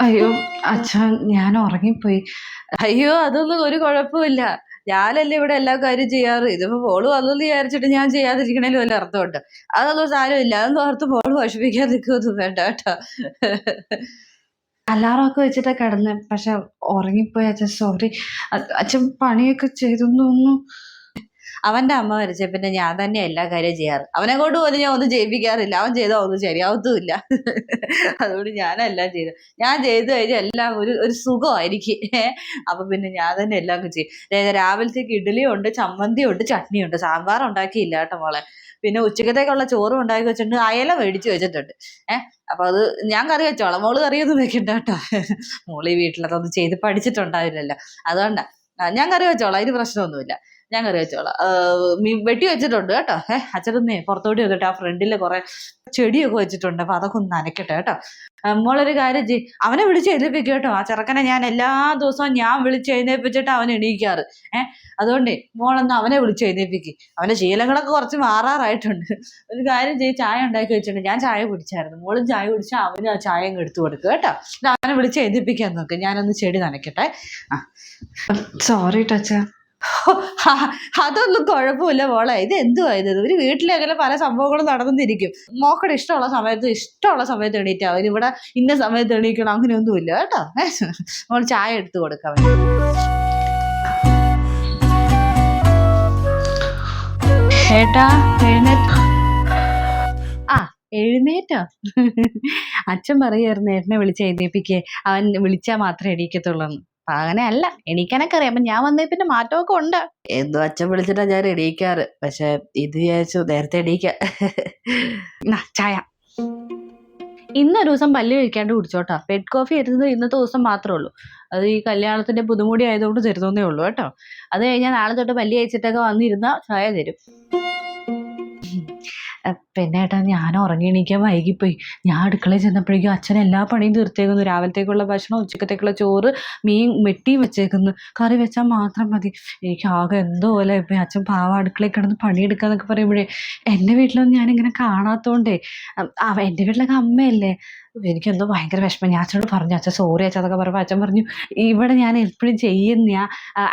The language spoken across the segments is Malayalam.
അയ്യോ അച്ഛൻ ഞാൻ ഉറങ്ങിപ്പോയി. അയ്യോ അതൊന്നും ഒരു കുഴപ്പമില്ല. ഞാനല്ലേ ഇവിടെ എല്ലാ കാര്യം ചെയ്യാറ്? ഇതിപ്പോ പോൾ വന്നെന്ന് വിചാരിച്ചിട്ട് ഞാൻ ചെയ്യാതിരിക്കണേലും വല്ല അർത്ഥമുണ്ട്. അതൊന്നും സാരമില്ല. അതൊന്നും ഓർത്ത് പോൾ വിഷമിക്കാൻ നിൽക്കുമൊന്നും വേണ്ട കേട്ടോ. അലാറമൊക്കെ വെച്ചിട്ടാ കിടന്നെ. പക്ഷെ ഉറങ്ങിപ്പോയി അച്ഛൻ സോറി അച്ഛൻ പണിയൊക്കെ ചെയ്തു അവന്റെ അമ്മ മരിച്ച പിന്നെ ഞാൻ തന്നെ എല്ലാ കാര്യവും ചെയ്യാറ്. അവനെ കൊണ്ട് പോലും ഞാൻ ഒന്നും ചെയ്യിപ്പിക്കാറില്ല. അവൻ ചെയ്താൽ ഒന്നും ശരിയാവത്തുമില്ല. അതുകൊണ്ട് ഞാനെല്ലാം ചെയ്തു. ഞാൻ ചെയ്തു കഴിഞ്ഞാൽ എല്ലാം ഒരു ഒരു സുഖമായിരിക്കും. അപ്പൊ പിന്നെ ഞാൻ തന്നെ എല്ലാം ചെയ്യും. രാവിലത്തേക്ക് ഇഡ്ഡലി ഉണ്ട് ചമ്മന്തി ഉണ്ട് ചട്നി ഉണ്ട് സാമ്പാർ ഉണ്ടാക്കിയില്ല കേട്ടോ മോളെ. പിന്നെ ഉച്ചക്കത്തേക്കുള്ള ചോറും ഉണ്ടാക്കി വെച്ചിട്ടുണ്ട്. അയല മേടിച്ച് വെച്ചിട്ടുണ്ട്. ഏഹ് അപ്പൊ അത് ഞാൻ കറി വെച്ചോളാം. മോൾ കറിയൊന്നും വെക്കണ്ട കേട്ടോ. മോൾ ഈ വീട്ടിലതൊന്നും ചെയ്ത് പഠിച്ചിട്ടുണ്ടാവില്ലല്ലോ. അതുകൊണ്ടാ. ഞാൻ കറി വെച്ചോളാം. അതിന് പ്രശ്നമൊന്നുമില്ല. ഞാൻ കറി വെച്ചോളാം. വെട്ടി വെച്ചിട്ടുണ്ട് കേട്ടോ. ഏഹ് അച്ഛനൊന്നേ പുറത്തോട്ട് വന്നിട്ട് ആ ഫ്രണ്ടിൽ കുറെ ചെടിയൊക്കെ വെച്ചിട്ടുണ്ട്. അപ്പൊ അതൊക്കെ ഒന്ന് നനയ്ക്കട്ടെ കേട്ടോ. മോളൊരു കാര്യം ചെയ് അവനെ വിളിച്ച് എഴുന്നേപ്പിക്കും കേട്ടോ. ആ ചെറുക്കനെ ഞാൻ എല്ലാ ദിവസവും ഞാൻ വിളിച്ച് എഴുന്നേപ്പിച്ചിട്ട് അവൻ എണീക്കാറ്. ഏഹ് അതുകൊണ്ടേ മോളൊന്ന് അവനെ വിളിച്ച് എഴുന്നേപ്പിക്കും. അവന്റെ ശീലങ്ങളൊക്കെ കുറച്ച് മാറാറായിട്ടുണ്ട്. ഒരു കാര്യം ചെയ്ത് ചായ ഉണ്ടാക്കി വെച്ചിട്ടുണ്ട്. ഞാൻ ചായ കുടിച്ചായിരുന്നു. മോളും ചായ കുടിച്ചാൽ അവന് ആ ചായ അങ്ങ് എടുത്തു കൊടുക്കുക കേട്ടോ. അവനെ വിളിച്ച് എഴുന്നേപ്പിക്കാൻ നോക്ക്. ഞാനൊന്ന് ചെടി നനയ്ക്കട്ടെ ആ. സോറി ടച്ച. അതൊന്നും കുഴപ്പമില്ല മോളെ. ഇത് എന്തുവാ ഇത്? ഒരു വീട്ടിലങ്ങനെ പല സംഭവങ്ങളും നടന്നിരിക്കും. മോക്കടെ ഇഷ്ടമുള്ള സമയത്ത് ഇഷ്ടമുള്ള സമയത്ത് എണീറ്റാ അവന് ഇവിടെ ഇന്ന സമയത്ത് എണീക്കണം അങ്ങനെയൊന്നുമില്ല. കേട്ടോ? മോൾ ചായ എടുത്തു കൊടുക്കാം. ആ എഴുന്നേറ്റോ? അച്ഛൻ പറയായിരുന്നു ഏട്ടനെ വിളിച്ച് എഴുന്നേപ്പിക്കേ. അവൻ വിളിച്ചാൽ മാത്രമേ എണീക്കത്തുള്ളൂ അങ്ങനെ അല്ല എണീക്കാനൊക്കെ അറിയാം അപ്പൊ ഞാൻ വന്നേ പിന്നെ മാറ്റമൊക്കെ ഉണ്ട്. എന്തോ അച്ഛൻ വിളിച്ചിട്ടാ ഞാൻ എണീക്കാറ്. പക്ഷെ ഇത് വിചാരിച്ചു നേരത്തെ എണീക്ക. ചായ. ഇന്നൊരു ദിവസം പല്ല് കഴിക്കാണ്ട് കുടിച്ചോട്ടോ. പെഡ് കോഫി തരുന്നത് ഇന്നത്തെ ദിവസം മാത്രമേ ഉള്ളൂ. അത് ഈ കല്യാണത്തിന്റെ പുതുമുടി ആയതുകൊണ്ട് തരുന്നേ ഉള്ളൂ കേട്ടോ. അത് കഴിഞ്ഞാൽ നാളെ തൊട്ട് പല്ല് കഴിച്ചിട്ടൊക്കെ വന്നിരുന്ന ചായ തരും. പിന്നെ ഏട്ടാ ഞാൻ ഉറങ്ങി എണീക്കാൻ വൈകിപ്പോയി. ഞാൻ അടുക്കളയിൽ ചെന്നപ്പോഴേക്കും അച്ഛൻ എല്ലാ പണിയും തീർത്തേക്കുന്നു. രാവിലത്തേക്കുള്ള ഭക്ഷണം ഉച്ചക്കത്തേക്കുള്ള ചോറ് മീൻ വെട്ടിയും വെച്ചേക്കുന്നു. കറി വെച്ചാൽ മാത്രം മതി. എനിക്ക് ആകെ എന്തോ പോലെ ഇപ്പം അച്ഛൻ പാവ അടുക്കളയിൽ കിടന്ന് പണിയെടുക്കാന്നൊക്കെ പറയുമ്പോഴേ എന്റെ വീട്ടിലൊന്നും ഞാനിങ്ങനെ അവ എന്റെ വീട്ടിലൊക്കെ അമ്മയല്ലേ? എനിക്കെന്തോ ഭയങ്കര വിഷമം. ഞാൻ അച്ഛനോട് പറഞ്ഞു അച്ഛൻ സോറി അച്ഛൻ അതൊക്കെ പറയുമ്പോൾ അച്ഛൻ പറഞ്ഞു ഇവിടെ ഞാൻ എപ്പോഴും ചെയ്യുന്ന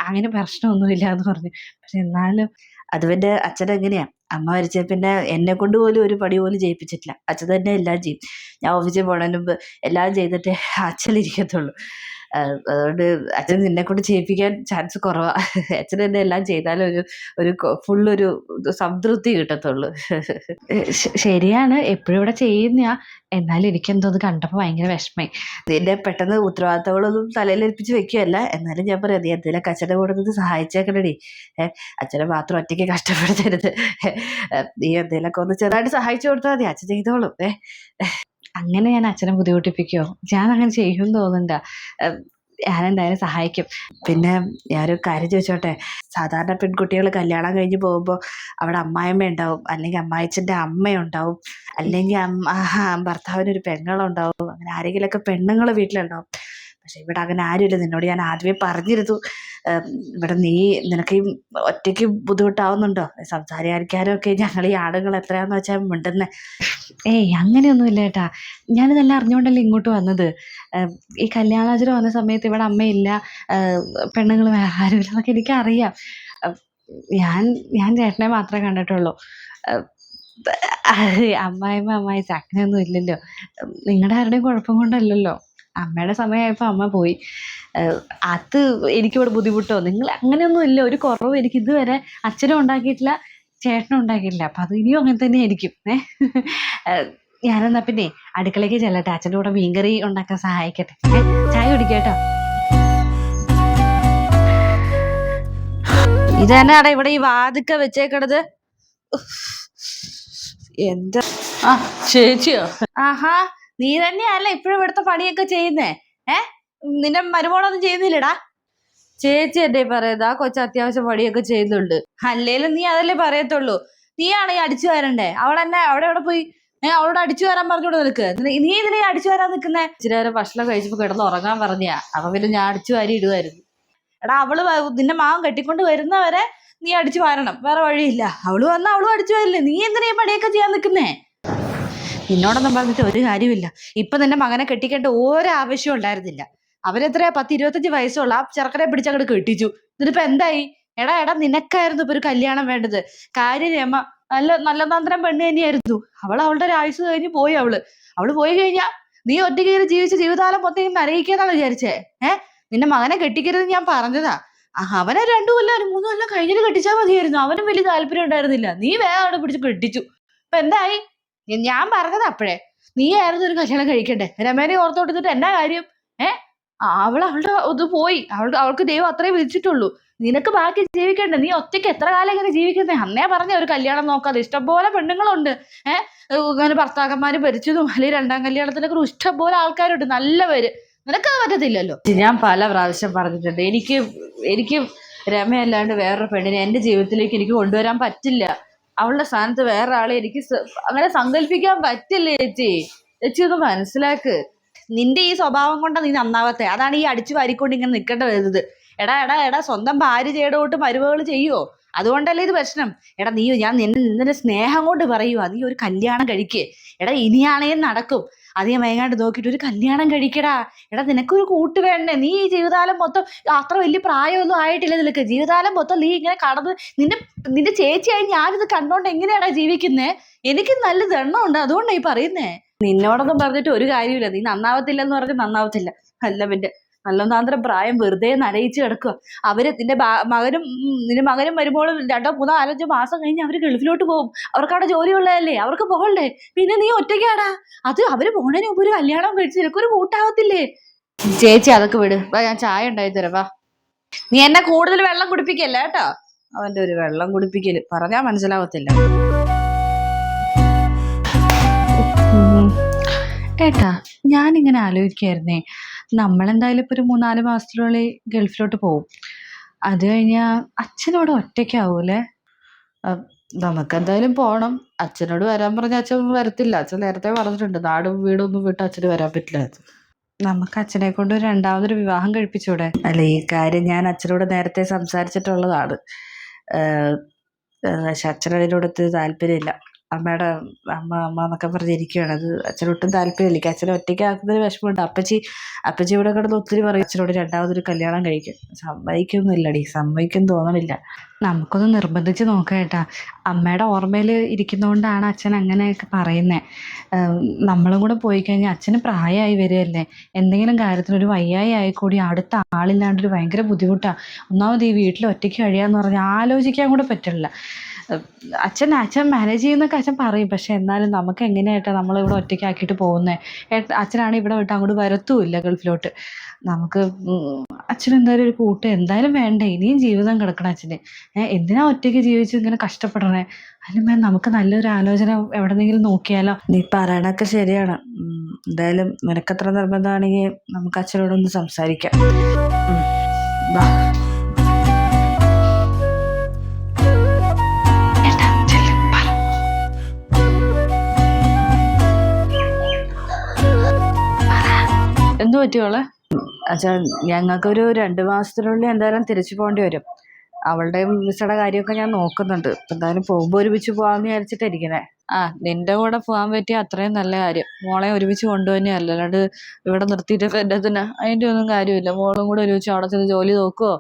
അങ്ങനെ പ്രശ്നമൊന്നുമില്ല എന്ന് പറഞ്ഞു. പക്ഷെ എന്നാലും അത് അച്ഛൻ എങ്ങനെയാ? അമ്മ മരിച്ച പിന്നെ എന്നെ കൊണ്ട് പോലും ഒരു പണി പോലും ചെയ്യിപ്പിച്ചിട്ടില്ല. അച്ഛൻ തന്നെ എല്ലാം ചെയ്യും. ഞാൻ ഓഫീസിൽ പോണതിന് മുമ്പ് എല്ലാം ചെയ്തിട്ടേ അച്ഛനിരിക്കത്തുള്ളൂ. ആഹ് അതുകൊണ്ട് അച്ഛൻ നിന്നെ കൊണ്ട് ചെയ്യിപ്പിക്കാൻ ചാൻസ് കുറവാണ് അച്ഛൻ എന്നെ എല്ലാം ചെയ്താലും ഒരു ഒരു ഫുള്ളൊരു സംതൃപ്തി കിട്ടത്തുള്ളൂ. ശരിയാണ്. എപ്പോഴും ഇവിടെ ചെയ്യുന്ന എന്നാലും എനിക്കെന്തോ അത് കണ്ടപ്പോൾ ഭയങ്കര വിഷമമായി. നിന്നെ പെട്ടെന്ന് ഉത്തരവാദിത്തങ്ങളൊന്നും തലയിലേൽപ്പിച്ച് വെക്കുകയല്ല. എന്നാലും ഞാൻ പറയാം നീ എന്തെങ്കിലും അച്ഛന്റെ കൂടെ നിന്ന് സഹായിച്ചേക്കണടി. ഏഹ് അച്ഛനെ മാത്രം ഒറ്റയ്ക്ക് കഷ്ടപ്പെടുത്തരുത്. നീ എന്തെങ്കിലുമൊക്കെ ഒന്ന് ചെറുതായിട്ട് സഹായിച്ചു കൊടുത്താൽ മതി. അച്ഛൻ ചെയ്തോളും. ഏഹ് അങ്ങനെ ഞാൻ അച്ഛനെ ബുദ്ധിമുട്ടിപ്പിക്കുമോ ഞാൻ അങ്ങനെ ചെയ്യും തോന്നണ്ട ഞാൻ എന്തായാലും സഹായിക്കും. പിന്നെ ഞാനൊരു കാര്യം ചോദിച്ചോട്ടെ? സാധാരണ പെൺകുട്ടികൾ കല്യാണം കഴിഞ്ഞ് പോകുമ്പോൾ അവിടെ അമ്മായിമ്മ ഉണ്ടാവും അല്ലെങ്കിൽ അമ്മായിച്ചന്റെ അമ്മയുണ്ടാവും അല്ലെങ്കിൽ ഭർത്താവിനൊരു പെങ്ങളുണ്ടാവും അങ്ങനെ ആരെങ്കിലുമൊക്കെ പെണ്ണുങ്ങൾ വീട്ടിലുണ്ടാവും. പക്ഷെ ഇവിടെ അങ്ങനെ ആരുമില്ല. നിന്നോട് ഞാൻ ആദ്യമേ പറഞ്ഞിരുന്നു. ഇവിടെ നീ നിനക്ക് ഒറ്റയ്ക്ക് ബുദ്ധിമുട്ടാവുന്നുണ്ടോ? സംസാരിക്കാനും ഒക്കെ ഞങ്ങൾ ഈ ആടുകൾ എത്രയാന്ന് വെച്ചാൽ മിണ്ടുന്നെ. ഏയ് അങ്ങനെയൊന്നുമില്ല ഏട്ടാ. ഞാനിതെല്ലാം അറിഞ്ഞുകൊണ്ടല്ലേ ഇങ്ങോട്ട് വന്നത്. ഈ കല്യാണാചരം വന്ന സമയത്ത് ഇവിടെ അമ്മയില്ല പെണ്ണുങ്ങൾ വേറെ ആരുമില്ല എന്നൊക്കെ എനിക്കറിയാം. ഞാൻ ഞാൻ ചേട്ടനെ മാത്രമേ കണ്ടിട്ടുള്ളൂ. അമ്മായിമ്മ അമ്മായി അങ്ങനെയൊന്നും ഇല്ലല്ലോ. നിങ്ങളുടെ ആരുടെയും കുഴപ്പം കൊണ്ടല്ലല്ലോ. അമ്മയുടെ സമയമായപ്പോൾ അമ്മ പോയി. അത് എനിക്കിവിടെ ബുദ്ധിമുട്ടോ? നിങ്ങൾ അങ്ങനെയൊന്നും ഇല്ല. ഒരു കുറവ് എനിക്ക് ഇതുവരെ അച്ഛനും ഉണ്ടാക്കിയിട്ടില്ല ചേട്ടനും ഉണ്ടാക്കിയിട്ടില്ല. അപ്പം അത് ഇനിയും അങ്ങനെ തന്നെ ആയിരിക്കും. ഏഹ് ഞാനെന്നാ പിന്നെ അടുക്കളയ്ക്ക് ചെല്ലട്ടെ. അച്ഛന്റെ കൂടെ മീൻകറി ഉണ്ടാക്കാൻ സഹായിക്കട്ടെ. ചായ കുടിക്കട്ടോ ഇത് ഇവിടെ ഈ വാതിക്ക വെച്ചേക്കണത്? എന്താ? ആ ചേച്ചിയോ? ആഹാ. നീ തന്നെയല്ലേ ഇപ്പോഴും ഇവിടുത്തെ പണിയൊക്കെ ചെയ്യുന്നേ. ഏ? നിന്റെ മരുമോളൊന്നും ചെയ്യുന്നില്ലടാ. ചേച്ചി എന്റെ പറയുന്നത് ആ കൊച്ചു അത്യാവശ്യം പണിയൊക്കെ ചെയ്യുന്നുണ്ട്. അല്ലേലും നീ അതല്ലേ പറയത്തുള്ളൂ. നീയാണ് ഈ അടിച്ചു വരണ്ടേ? അവളെന്നെ അവിടെ എവിടെ പോയി? ഏഹ് അവളോട് അടിച്ചു വരാൻ പറഞ്ഞോട് നിനക്ക്? നീ ഇതിനെ അടിച്ചു വരാൻ നിൽക്കുന്നേ? ഇച്ചിരി നേരം ഭക്ഷണം കഴിച്ചപ്പോ കിടന്ന് ഉറങ്ങാൻ പറഞ്ഞാ. അപ്പൊ പിന്നെ ഞാൻ അടിച്ചു വാരി ഇടുമായിരുന്നു എടാ അവൾ നിന്റെ മാവൻ കെട്ടിക്കൊണ്ട് വരുന്നവരെ നീ അടിച്ചു വാരണം. വേറെ വഴിയില്ല. അവൾ വന്നാ അവളും അടിച്ചു വരില്ലേ? നീ എന്തിനാ ഈ പണിയൊക്കെ ചെയ്യാൻ നിൽക്കുന്നേ? നിന്നോടൊന്നും പറഞ്ഞിട്ട് ഒരു കാര്യമില്ല ഇപ്പൊ നിന്റെ മകനെ കെട്ടിക്കേണ്ട ഒരു ആവശ്യവും ഉണ്ടായിരുന്നില്ല. അവരെത്രയാ പത്ത് ഇരുപത്തഞ്ച് വയസ്സുള്ള ആ ചെറുക്കനെ പിടിച്ചങ്ങോട്ട് കെട്ടിച്ചു. എന്നിട്ടിപ്പോ എന്തായി? എടാ എടാ നിനക്കായിരുന്നു ഇപ്പൊ ഒരു കല്യാണം വേണ്ടത്. കാര്യം രമ നല്ല നല്ല തന്ത്രം പെണ്ണ് തന്നെയായിരുന്നു. അവൾ അവളുടെ ഒരു ആയുസ് കഴിഞ്ഞ് പോയി അവൾ. അവൾ പോയി കഴിഞ്ഞാ നീ ഒറ്റയ്ക്ക് ഇങ്ങനെ ജീവിച്ച ജീവിതകാലം മൊത്തം ഇങ്ങനെ നരയിക്കാന്നാണ് വിചാരിച്ചേ? ഏ? നിന്റെ മകനെ കെട്ടിക്കരുത് ഞാൻ പറഞ്ഞതാ. അവനെ രണ്ടു കൊല്ലം ഒരു മൂന്ന് കൊല്ലം കഴിഞ്ഞിട്ട് കെട്ടിച്ചാൽ മതിയായിരുന്നു. അവനും വലിയ താല്പര്യം ഉണ്ടായിരുന്നില്ല. നീ വേറെ അവിടെ പിടിച്ച് കെട്ടിച്ചു. ഇപ്പൊ എന്തായി? ഞാൻ പറഞ്ഞത് അപ്പോഴേ. നീ ആയിരുന്നു ഒരു കല്യാണം കഴിക്കണ്ടേ? രമേനെ ഓർത്തോട്ടിട്ട് എന്നാ കാര്യം? ഏ? അവൾ അവളുടെ ഇത് പോയി. അവൾക്ക് അവൾക്ക് ദൈവം അത്രേ വിളിച്ചിട്ടുള്ളൂ നിനക്ക് ബാക്കി ജീവിക്കണ്ടേ? നീ ഒറ്റയ്ക്ക് എത്ര കാലം ഇങ്ങനെ ജീവിക്കുന്നേ? അന്നേ പറഞ്ഞ ഒരു കല്യാണം നോക്കാതെ. ഇഷ്ടംപോലെ പെണ്ണുങ്ങളുണ്ട്. ഏഹ് ഇങ്ങനെ ഭർത്താക്കന്മാര് ഭരിച്ചതും അല്ലെങ്കിൽ രണ്ടാം കല്യാണത്തിനൊക്കെ ഇഷ്ടംപോലെ ആൾക്കാരുണ്ട്. നല്ല പേര്. നിനക്ക് പറ്റത്തില്ലല്ലോ? ഞാൻ പല പ്രാവശ്യം പറഞ്ഞിട്ടുണ്ട്. എനിക്ക് എനിക്ക് രമയല്ലാണ്ട് വേറൊരു പെണ്ണിനെ എന്റെ ജീവിതത്തിലേക്ക് എനിക്ക് കൊണ്ടുവരാൻ പറ്റില്ല. അവളുടെ സ്ഥാനത്ത് വേറെ ആളെ എനിക്ക് അങ്ങനെ സങ്കല്പിക്കാൻ പറ്റില്ല ചേച്ചി? ചേച്ചി ഒന്ന് മനസ്സിലാക്ക്. നിന്റെ ഈ സ്വഭാവം കൊണ്ട് നീ നന്നാവത്തെ. അതാണ് ഈ അടിച്ചു വാരിക്കൊണ്ട് ഇങ്ങനെ നിൽക്കേണ്ട വരുന്നത്. എടാ എടാ എടാ സ്വന്തം ഭാര്യ ചെയ്തോട്ട് മരുമകൾ ചെയ്യുവോ? അതുകൊണ്ടല്ലേ ഇത് പ്രശ്നം. എടാ നീ ഞാൻ നിന്നെ നിന്നെ സ്നേഹം കൊണ്ട് പറയുവാ നീ ഒരു കല്യാണം കഴിക്കേ. എടാ ഇനിയാണേ നടക്കും. അധികം വൈകാണ്ട് നോക്കിയിട്ട് ഒരു കല്യാണം കഴിക്കടാ. എടാ നിനക്കൊരു കൂട്ട് വേണ്ടേ? നീ ഈ ജീവിതകാലം മൊത്തം അത്ര വലിയ പ്രായമൊന്നും ആയിട്ടില്ല നിനക്ക്. ജീവിതകാലം മൊത്തം നീ ഇങ്ങനെ കടന്ന് നിന്റെ നിന്റെ ചേച്ചിയായി ഞാനിത് കണ്ടോണ്ട് എങ്ങനെയാടാ ജീവിക്കുന്നേ? എനിക്ക് നല്ല ദണ്ണമുണ്ട്. അതുകൊണ്ടാ ഈ പറയുന്നേ. നിന്നോടൊന്നും പറഞ്ഞിട്ട് ഒരു കാര്യമില്ല നീ നന്നാവത്തില്ലെന്ന് പറഞ്ഞ് നന്നാവത്തില്ല. അല്ല പിന്നെ നല്ലൊന്നാന്തരം പ്രായം വെറുതെ നനയിച്ച് കിടക്കുക. അവർ നിന്റെ മകനും നിന്റെ മകനും വരുമ്പോഴും രണ്ടോ മൂന്നോ നാലഞ്ചോ മാസം കഴിഞ്ഞ് അവർ ഗൾഫിലോട്ട് പോകും. അവർക്ക് അവിടെ ജോലിയുള്ളതല്ലേ? അവർക്ക് പോകണ്ടേ? പിന്നെ നീ ഒറ്റയ്ക്കാടാ? അത് അവർ പോണതിന് മുമ്പ് ഒരു കല്യാണം കഴിച്ച് നിനക്കൊരു കൂട്ടാവത്തില്ലേ? ചേച്ചി അതൊക്കെ വിട്. വാ ഞാൻ ചായ ഉണ്ടായി തരാം. വാ. നീ എന്നെ കൂടുതൽ വെള്ളം കുടിപ്പിക്കല്ല കേട്ടോ? അവന്റെ ഒരു വെള്ളം കുടിപ്പിക്കൽ. പറഞ്ഞാ മനസ്സിലാവത്തില്ല. ഏട്ടാ ഞാനിങ്ങനെ ആലോചിക്കായിരുന്നേ. നമ്മളെന്തായാലും ഇപ്പോൾ ഒരു മൂന്നാൽ മാസത്തിനുള്ളിൽ ഗൾഫിലോട്ട് പോകും അത് കഴിഞ്ഞാൽ അച്ഛനോട് ഒറ്റയ്ക്കാവൂലേ നമുക്കെന്തായാലും പോകണം അച്ഛനോട് വരാൻ പറഞ്ഞ അച്ഛൻ വരത്തില്ല. അച്ഛൻ നേരത്തെ പറഞ്ഞിട്ടുണ്ട് നാടും വീടൊന്നും വിട്ട് അച്ഛന് വരാൻ പറ്റില്ല നമുക്ക് അച്ഛനെ കൊണ്ട് ഒരു രണ്ടാമതൊരു വിവാഹം കഴിപ്പിച്ചൂടെ? അല്ല ഈ കാര്യം ഞാൻ അച്ഛനോട് നേരത്തെ സംസാരിച്ചിട്ടുള്ളതാണ്. പക്ഷെ അച്ഛനതിനോടൊത്ത് താല്പര്യമില്ല. അമ്മയുടെ അമ്മ അമ്മ എന്നൊക്കെ പറഞ്ഞിരിക്കുകയാണ് അത് അച്ഛനൊട്ടും താല്പര്യമില്ല. ഒറ്റയ്ക്ക് ആക്കുന്നതിന് വിഷമമുണ്ട്. അപ്പച്ചി അപ്പച്ചി ഇവിടെ കിടന്ന് ഒത്തിരി പറയും അച്ഛനോട് രണ്ടാമതൊരു കല്യാണം കഴിക്കും. സമ്മതിക്കൊന്നുമില്ലടി സമ്മതിക്കും തോന്നണില്ല. നമുക്കൊന്ന് നിർബന്ധിച്ച് നോക്കാം കേട്ടാ. അമ്മയുടെ ഓർമ്മയിൽ ഇരിക്കുന്നതുകൊണ്ടാണ് അച്ഛൻ അങ്ങനെയൊക്കെ പറയുന്നത് നമ്മളും കൂടെ പോയി കഴിഞ്ഞാൽ അച്ഛന് പ്രായമായി വരികയല്ലേ? എന്തെങ്കിലും കാര്യത്തിന് ഒരു വയ്യായി ആയിക്കൂടി അടുത്ത ആളില്ലാണ്ടൊരു ഭയങ്കര ബുദ്ധിമുട്ടാണ് ഒന്നാമത് ഈ വീട്ടിൽ ഒറ്റയ്ക്ക് കഴിയാന്ന് പറഞ്ഞാൽ ആലോചിക്കാൻ കൂടെ പറ്റില്ല. അച്ഛൻ അച്ഛൻ മാനേജ് ചെയ്യുന്നൊക്കെ അച്ഛൻ പറയും. പക്ഷെ എന്നാലും നമുക്ക് എങ്ങനെയായിട്ടാ നമ്മളിവിടെ ഒറ്റയ്ക്കാക്കിയിട്ട് പോകുന്നത് അച്ഛനാണ് ഇവിടെ വിട്ട് അങ്ങോട്ട് വരത്തുമില്ല ഗൾഫിലോട്ട്. നമുക്ക് അച്ഛൻ എന്തായാലും ഒരു കൂട്ട്. എന്തായാലും വേണ്ട? ഇനിയും ജീവിതം കിടക്കണം അച്ഛന്. എന്തിനാ ഒറ്റയ്ക്ക് ജീവിച്ച് ഇങ്ങനെ കഷ്ടപ്പെടണേ അല്ലെ നമുക്ക് നല്ലൊരു ആലോചന എവിടെന്നെങ്കിലും നോക്കിയാലോ? നീ പറയണൊക്കെ ശരിയാണ്. എന്തായാലും നിനക്കത്ര നിർബന്ധമാണെങ്കിൽ നമുക്ക് അച്ഛനോടൊന്ന് സംസാരിക്കാം. എന്ത് പറ്റിയോളെ അച്ഛാ ഞങ്ങൾക്കൊരു രണ്ട് മാസത്തിനുള്ളിൽ എന്തായാലും തിരിച്ചു പോകേണ്ടി വരും. അവളുടെ വിസയുടെ കാര്യമൊക്കെ ഞാൻ നോക്കുന്നുണ്ട്. എന്തായാലും പോകുമ്പോൾ ഒരുമിച്ച് പോകാമെന്ന് വിചാരിച്ചിട്ടിരിക്കണേ ആ നിന്റെ കൂടെ പോകാൻ പറ്റിയ അത്രയും നല്ല കാര്യം. മോളെ ഒരുമിച്ച് കൊണ്ടുതന്നെയല്ല അല്ലാണ്ട് ഇവിടെ നിർത്തിയിട്ട് തന്നെ അതിന്റെ ഒന്നും കാര്യമില്ല. മോളും കൂടെ ഒരുമിച്ച് അവിടെ ചെന്ന് ജോലി നോക്കുവോ?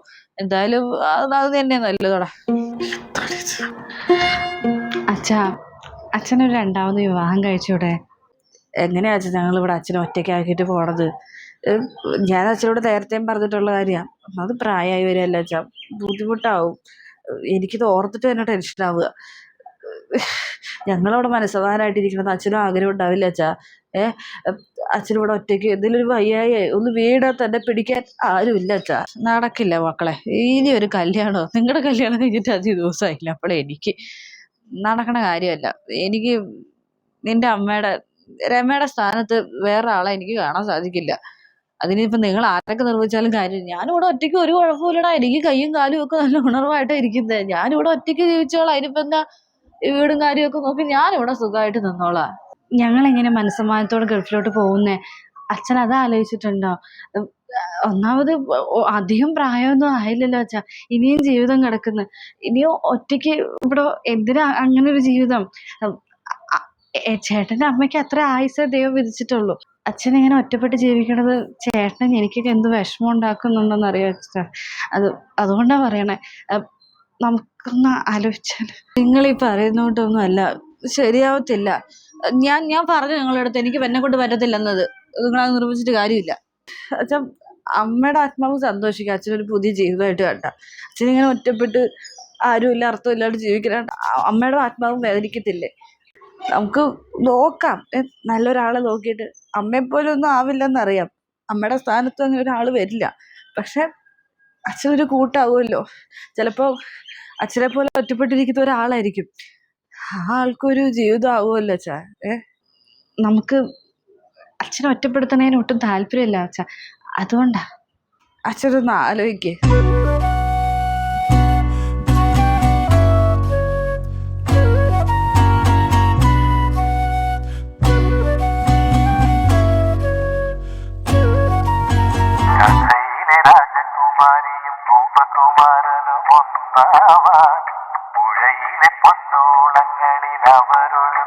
എന്തായാലും അത് അത് തന്നെ നല്ലതോടെ. അച്ഛാ അച്ഛനൊരു രണ്ടാമത് വിവാഹം കഴിച്ചൂടെ? എങ്ങനെയാ അച്ഛൻ ഞങ്ങൾ ഇവിടെ അച്ഛനെ ഒറ്റയ്ക്കാക്കിയിട്ട് പോണത്? ഞാൻ അച്ഛനോട് നേരത്തെയും പറഞ്ഞിട്ടുള്ള കാര്യമാണ് അത് പ്രായമായി വരികയല്ല അച്ഛാ. ബുദ്ധിമുട്ടാവും. എനിക്കിത് ഓർത്തിട്ട് തന്നെ ടെൻഷനാവുക ഞങ്ങളവിടെ മനസ്സമാധാനമായിട്ടിരിക്കണമെന്ന് അച്ഛനും ആഗ്രഹം ഉണ്ടാവില്ല അച്ഛാ. ഏഹ് അച്ഛനിവിടെ ഒറ്റയ്ക്ക് എന്തെങ്കിലും ഒരു വയ്യായി ഒന്ന് വീടാ തന്നെ പിടിക്കാൻ ആരുമില്ല അച്ഛാ. നടക്കില്ല മക്കളെ. ഇനി ഒരു കല്യാണോ? നിങ്ങളുടെ കല്യാണം കഴിഞ്ഞിട്ട് അഞ്ച് ദിവസമായില്ല? അപ്പോഴേ എനിക്ക് നടക്കണ കാര്യമല്ല. എനിക്ക് നിന്റെ അമ്മയുടെ രമയുടെ സ്ഥാനത്ത് വേറെ ആളെ എനിക്ക് കാണാൻ സാധിക്കില്ല. അതിനിപ്പോ നിങ്ങൾ ആരൊക്കെ നിർമ്മിച്ചാലും കാര്യം ഞാനിവിടെ ഒറ്റയ്ക്ക് ഒരു കുഴപ്പമില്ലടാ എനിക്ക് കയ്യും കാലും ഒക്കെ നല്ല ഉണർവായിട്ടാ ഇരിക്കുന്നത് ഞാനിവിടെ ഒറ്റയ്ക്ക് ജീവിച്ചോളാം. അതിനിപ്പോ എന്താ വീടും കാര്യമൊക്കെ നോക്കി ഞാനിവിടെ സുഖമായിട്ട് നിന്നോളാം. ഞങ്ങൾ എങ്ങനെ മനസ്സമാനത്തോടെ ഗൾഫിലോട്ട് പോകുന്നേ? അച്ഛൻ അത് ആലോചിച്ചിട്ടുണ്ടോ? ഒന്നാമത് അധികം പ്രായമൊന്നും ആയില്ലല്ലോ അച്ഛാ. ഇനിയും ജീവിതം കിടക്കുന്നു. ഇനിയും ഒറ്റയ്ക്ക് ഇവിടെ എന്തിനാ അങ്ങനെ ഒരു ജീവിതം ചേട്ടന്റെ അമ്മയ്ക്ക് അത്ര ആയുസേ ദൈവം വിധിച്ചിട്ടുള്ളൂ. അച്ഛൻ ഇങ്ങനെ ഒറ്റപ്പെട്ട് ജീവിക്കണത് ചേട്ടൻ എനിക്കൊക്കെ എന്ത് വിഷമം ഉണ്ടാക്കുന്നുണ്ടെന്ന് അറിയാം അത് അതുകൊണ്ടാ പറയണേ. നമുക്കൊന്ന് ആലോചിച്ചാൽ നിങ്ങൾ ഈ പറയുന്നോണ്ടൊന്നും അല്ല ശരിയാവത്തില്ല. ഞാൻ ഞാൻ പറഞ്ഞു നിങ്ങളുടെ അടുത്ത് എനിക്ക് എന്നെ കൊണ്ട് പറ്റത്തില്ലെന്നത്. നിങ്ങളത് നിർമ്മിച്ചിട്ട് കാര്യമില്ല. അച്ഛൻ അമ്മയുടെ ആത്മാവ് സന്തോഷിക്കുക. അച്ഛനൊരു പുതിയ ജീവിതമായിട്ട് കണ്ട. അച്ഛനിങ്ങനെ ഒറ്റപ്പെട്ട് ആരുമില്ല അർത്ഥമില്ലാണ്ട് ജീവിക്കുന്ന അമ്മയുടെ ആത്മാവും വേദനിക്കത്തില്ലേ? നമുക്ക് നോക്കാം. നല്ലൊരാളെ നോക്കിയിട്ട് അമ്മയെപ്പോലെ ഒന്നും ആവില്ലെന്നറിയാം. അമ്മയുടെ സ്ഥാനത്ത് അങ്ങനെ ഒരാൾ വരില്ല. പക്ഷെ അച്ഛനൊരു കൂട്ടാവുമല്ലോ. ചിലപ്പോൾ അച്ഛനെ പോലെ ഒറ്റപ്പെട്ടിരിക്കുന്ന ഒരാളായിരിക്കും. ആ ആൾക്കൊരു ജീവിതം ആവുമല്ലോ അച്ഛാ. ഏ നമുക്ക് അച്ഛനെ ഒറ്റപ്പെടുത്തുന്നതിന് ഒട്ടും താല്പര്യമില്ല അച്ഛ. അതുകൊണ്ടാ. അച്ഛനൊന്ന് ആലോചിക്കേ ഭൂപകുമാരനും പുഴയിലെ പൊന്നോളങ്ങളിൽ അവരൊഴുക്കി